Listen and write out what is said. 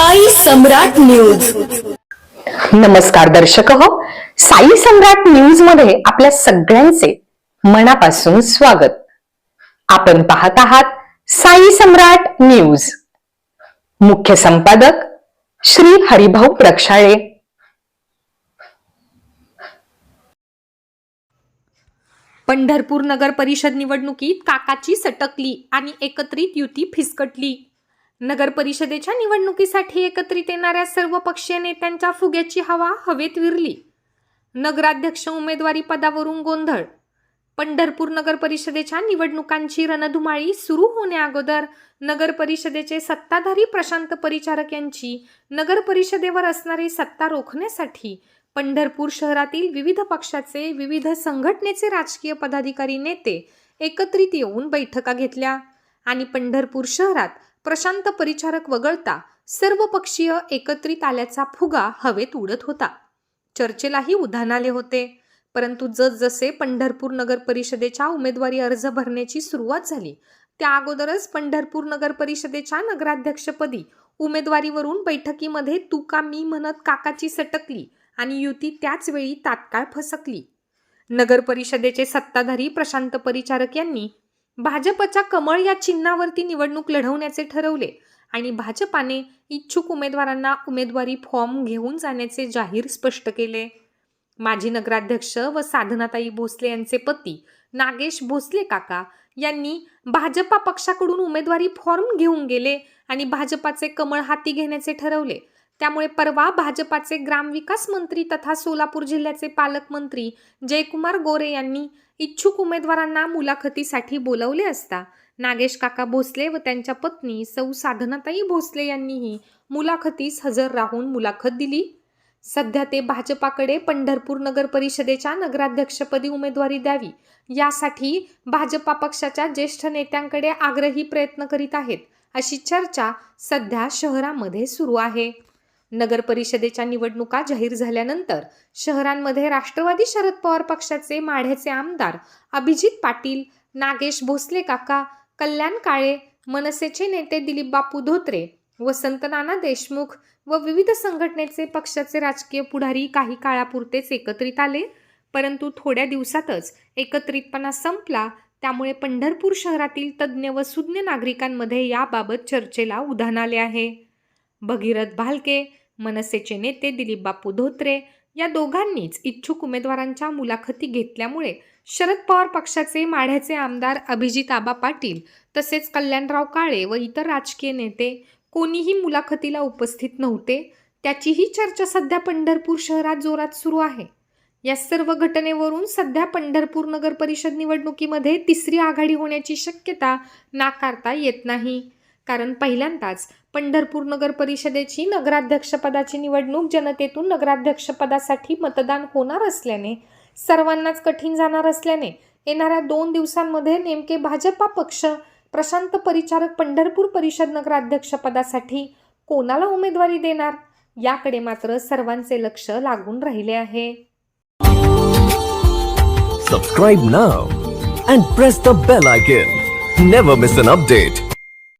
साई सम्राट news. नमस्कार दर्शक हो. साई सम्राट न्यूजमध्ये आपल्या सगळ्यांचे मनापासून स्वागत. आपण पाहत आहात साई सम्राट न्यूज. मुख्य संपादक श्री हरिभाऊ प्रक्षाळे. पंढरपूर नगर परिषद निवडणुकीत काकाची सटकली आणि एकत्रित युती फिसकटली. नगर परिषदेच्या निवडणुकीसाठी एकत्रित येणाऱ्या सर्व पक्षीय नेत्यांच्या फुग्याची हवा हवेत विरली. नगराध्यक्ष उमेदवारी पदावरून गोंधळ. पंढरपूर नगर परिषदेच्या निवडणुकांची रणधुमाळी सुरू होण्याअगोदर नगर परिषदेचे सत्ताधारी प्रशांत परिचारक यांची नगर परिषदेवर असणारी सत्ता रोखण्यासाठी पंढरपूर शहरातील विविध पक्षाचे विविध संघटनेचे राजकीय पदाधिकारी नेते एकत्रित येऊन बैठका घेतल्या आणि पंढरपूर शहरात प्रशांत परिचारक वगळता सर्व पक्षीय एकत्रित आल्याचा फुगा हवेत उडत होता. चर्चेलाही उधाण आले होते. परंतु जसजसे पंढरपूर नगर परिषदेच्या उमेदवारी अर्ज भरण्याची सुरुवात झाली त्या अगोदरच पंढरपूर नगर परिषदेच्या नगराध्यक्षपदी उमेदवारीवरून बैठकीमध्ये तुका मी म्हणत काकाची सटकली आणि युती त्याच वेळी तात्काळ फसकली. नगर परिषदेचे सत्ताधारी प्रशांत परिचारक यांनी भाजपच्या कमळ या चिन्हावरती निवडणूक लढवण्याचे ठरवले आणि भाजपाने इच्छुक उमेदवारांना उमेदवारी फॉर्म घेऊन जाण्याचे जाहीर स्पष्ट केले. माजी नगराध्यक्ष व साधनाताई भोसले यांचे पती नागेश भोसले काका यांनी भाजपा पक्षाकडून उमेदवारी फॉर्म घेऊन गेले आणि भाजपाचे कमळ हाती घेण्याचे ठरवले. त्यामुळे परवा भाजपाचे ग्रामविकास मंत्री तथा सोलापूर जिल्ह्याचे पालकमंत्री जयकुमार गोरे यांनी इच्छुक उमेदवारांना मुलाखतीसाठी बोलवले असता नागेश काका भोसले व त्यांच्या पत्नी सौ साधनाताई भोसले यांनीही मुलाखतीस हजर राहून मुलाखत दिली. सध्या ते भाजपाकडे पंढरपूर नगर परिषदेच्या नगराध्यक्षपदी उमेदवारी द्यावी यासाठी भाजपा पक्षाच्या ज्येष्ठ नेत्यांकडे आग्रही प्रयत्न करीत आहेत अशी चर्चा सध्या शहरामध्ये सुरू आहे. नगर परिषदेच्या निवडणुका जाहीर झाल्यानंतर शहरांमध्ये राष्ट्रवादी शरद पवार पक्षाचे माढ्याचे आमदार अभिजित पाटील नागेश भोसले काका कल्याण काळे मनसेचे नेते दिलीप बापू धोत्रे वसंत नाना देशमुख व विविध संघटनेचे पक्षाचे राजकीय पुढारी काही काळापुरतेच एकत्रित आले. परंतु थोड्या दिवसातच एकत्रितपणा संपला. त्यामुळे पंढरपूर शहरातील तज्ज्ञ व सुज्ञ नागरिकांमध्ये याबाबत चर्चेला उधाण आले आहे. भगीरथ भालके मनसेचे नेते दिलीप बापू धोत्रे या दोघांनीच इच्छुक उमेदवारांच्या मुलाखती घेतल्यामुळे शरद पवार पक्षाचे माढ्याचे आमदार अभिजित आबा पाटील तसेच कल्याणराव काळे व इतर राजकीय नेते कोणीही मुलाखतीला उपस्थित नव्हते. त्याचीही चर्चा सध्या पंढरपूर शहरात जोरात सुरू आहे. या सर्व घटनेवरून सध्या पंढरपूर नगर परिषद निवडणुकीमध्ये तिसरी आघाडी होण्याची शक्यता नाकारता येत नाही. कारण पहिल्यांदाच पंढरपूर नगर परिषदेची नगराध्यक्षपदाची निवडणूक जनतेतून नगराध्यक्षपदासाठी मतदान होणार असल्याने सर्वांनाच कठीण जाणार असल्याने येणाऱ्या दोन दिवसांमध्ये नेमके भाजपा पक्ष प्रशांत परिचारक पंढरपूर परिषद नगराध्यक्षपदासाठी कोणाला उमेदवारी देणार? याकडे मात्र सर्वांचे लक्ष लागून राहिले आहे. Subscribe now and press the bell icon never miss an update